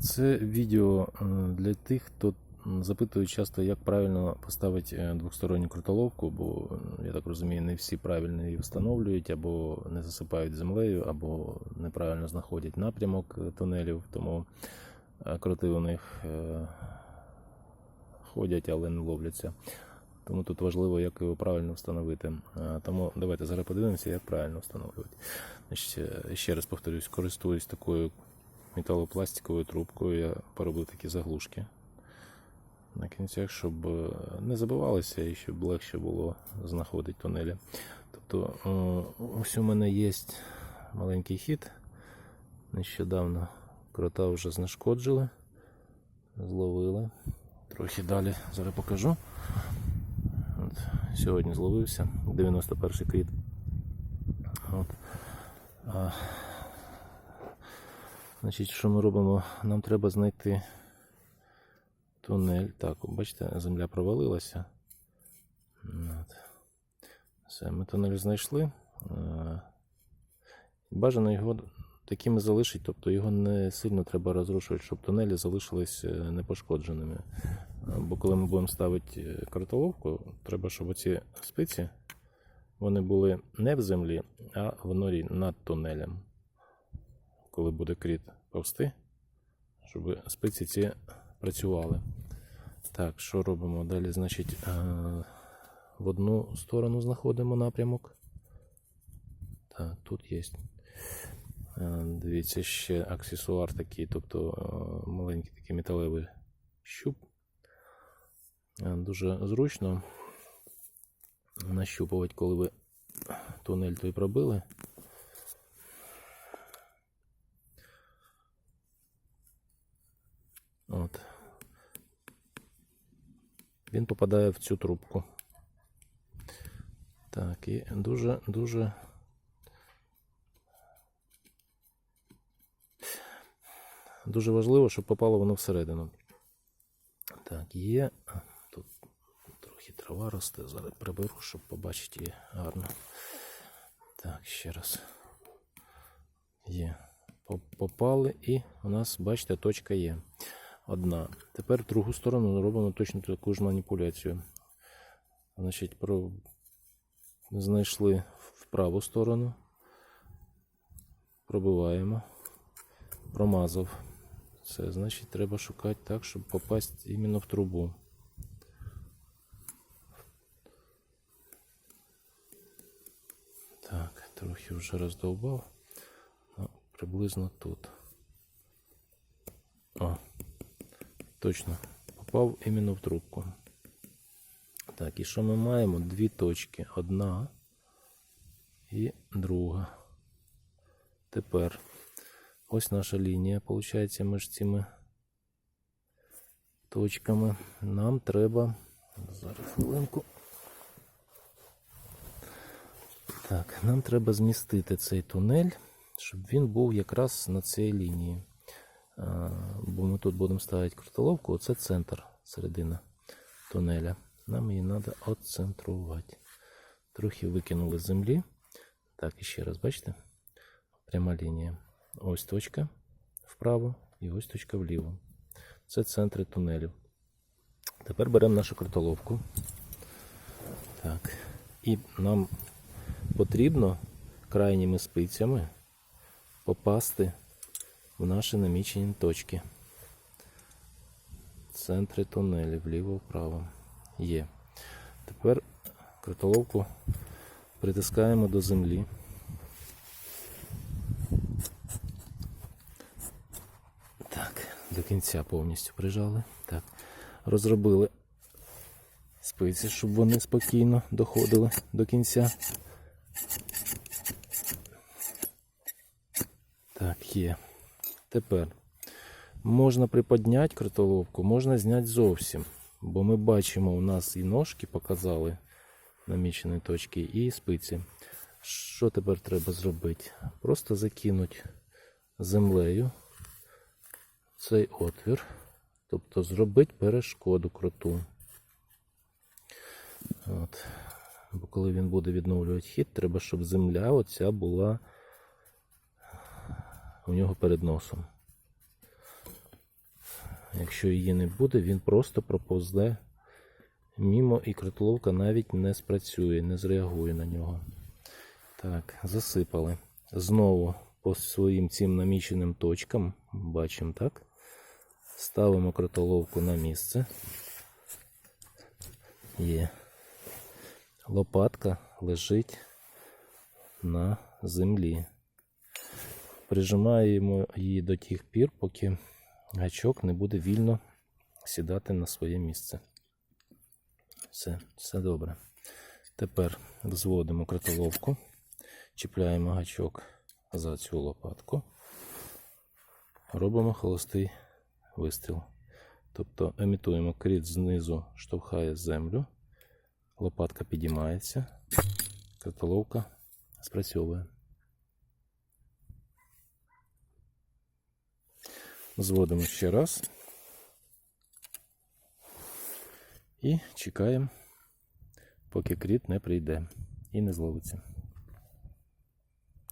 Це відео е, для тих, хто запитує часто, як правильно поставити е, двосторонню крутоловку, бо я так розумію, не всі правильно її встановлюють, або не засипають землею, або неправильно знаходять напрямок е, тунелів, тому кроти у них ходять, але не ловляться. Тому тут важливо, як його правильно встановити. Тому давайте зараз подивимося, як правильно встановлювати. Ще раз повторюсь, користуюсь такою металопластиковою трубкою. Я поробив такі заглушки на кінцях, щоб е, не забивалися і щоб легше було знаходити тунелі. Тобто, е, ось у мене є маленький хід. Нещодавно крота вже знешкоджили, зловили. Трохи далі зараз покажу. От, сьогодні зловився 91 кріт. От. Значить, що ми робимо? Нам треба знайти тунель. Так, бачите, земля провалилася. От. Все, ми тунель знайшли. Е, Бажано його таким і залишити, тобто його не сильно треба розрушувати, щоб тунелі залишились е, непошкодженими. Е, Бо коли ми будемо ставити картоловку, треба, щоб оці спиці вони були не в землі, а в норі над тунелем. Коли буде кріт повсти, щоб спиці ці працювали. Так, що робимо далі? Значить, е, в одну сторону знаходимо напрямок. Так, тут є. Е, Дивіться, ще аксесуар такий, тобто е, маленький такий металевий щуп. Дуже зручно нащупувати, коли ви тунель той пробили. Він попадає в цю трубку. Так, і дуже, дуже. Дуже важливо, щоб попало воно всередину. Так, є. Тут трохи трава росте. Зараз приберу, щоб побачити її гарно. Так, ще раз. Є. Попали і у нас, бачите, точка є. Одна. Тепер другу сторону робимо точно таку ж маніпуляцію. Значить, про... знайшли в праву сторону. Пробиваємо. Промазав. Це значить треба шукати так, щоб попасти іменно в трубу. Так, трохи вже роздовбав. Ну, приблизно тут. Точно. Попав іменно в трубку. Так, і що ми маємо? Дві точки. Одна і друга. Тепер ось наша лінія, виходить, між цими точками. Нам треба. Зараз хвилинку. Так, нам треба змістити цей тунель, щоб він був якраз на цій лінії. А, Бо ми тут будемо ставити крутоловку, оце центр, середина тунеля. Нам її треба отцентрувати. Трохи викинули з землі. Так, і ще раз, бачите? Пряма лінія. Ось точка вправо і ось точка вліво. Це центри тунелів. Тепер беремо нашу крутоловку. Так. І нам потрібно крайніми спицями попасти в наші намічені точки. Центри тунелів, вліво-вправо. Є. Тепер крутоловку притискаємо до землі. Так, до кінця повністю прижали. Так. Розробили спиці, щоб вони спокійно доходили до кінця. Так, є. Тепер можна приподняти кротоловку, можна зняти зовсім. Бо ми бачимо, у нас і ножки показали намічені точки, і спиці. Що тепер треба зробити? Просто закинути землею цей отвір, тобто зробити перешкоду кроту. От. Бо коли він буде відновлювати хід, треба, щоб земля оця була у нього перед носом. Якщо її не буде, він просто проповзе мімо і кротоловка навіть не спрацює, не зреагує на нього. Так, засипали. Знову по своїм цим наміченим точкам, бачимо так. Ставимо кротоловку на місце. Є. Лопатка лежить на землі. Прижимаємо її до тих пір, поки гачок не буде вільно сідати на своє місце. Все, все добре. Тепер зводимо кротоловку, чіпляємо гачок за цю лопатку, робимо холостий вистріл. Тобто емітуємо кріт знизу, штовхає землю, лопатка підіймається, кротоловка спрацьовує. Зводимо ще раз і чекаємо, поки кріт не прийде і не зловиться.